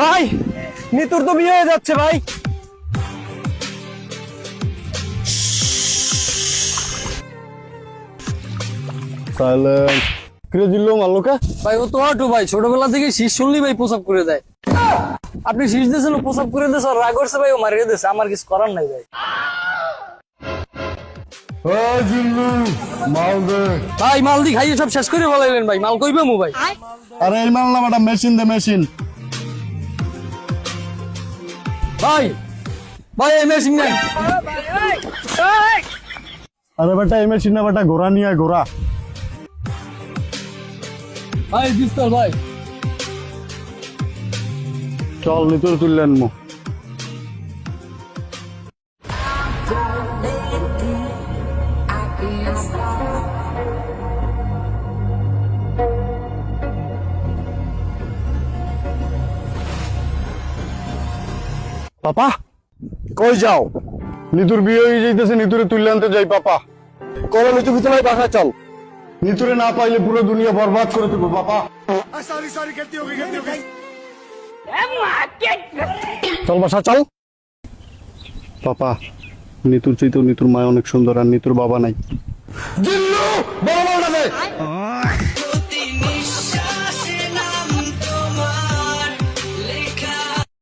ভাই নিতুর তো বিয়ে হয়ে যাচ্ছে ভাই। সাইলেন্ট কিরে দিল্লো মাল্লোকা ভাই ও তো হাঁটু ভাই ছোটবেলা থেকে শীষ শুনলি ভাই প্রসাব করে দেয়। আপনি শীষ দিয়েছেন প্রসাব করে দিয়েছে আর রাগ করছে ভাই ও মারিয়ে দিয়েছে আমার কিছু করার নাই ভাই। ভাই মাল দি খাইয়ে সব শেষ করে বলাইলেন ভাই মাল কইবে মু ভাই। আরে এই মাল না মেশিন দে মেশিন। ভাই ভাই মেশিন নেন। আরে বেটা এই মেশিন না বেটা ঘোড়া নিয়ে ঘোড়া। ভাই পিস্তল ভাই। চল নিতুর তুললেন মো পাপা? কই যাও? নিতুর বিয়ে হয়ে যাইতেছে নিতুরে তুললে আনতে যাই পাপা। করো নিতু ভিতরে বাসা চল। নিতুরে না পাইলে পুরো দুনিয়া বরবাদ করে দেবো পাপা। চল বাসা চল। পাপা নিতুর চাইতেও নিতুর মায় অনেক সুন্দর আর নিতুর বাবা নাই। জিল্লু বড় বড়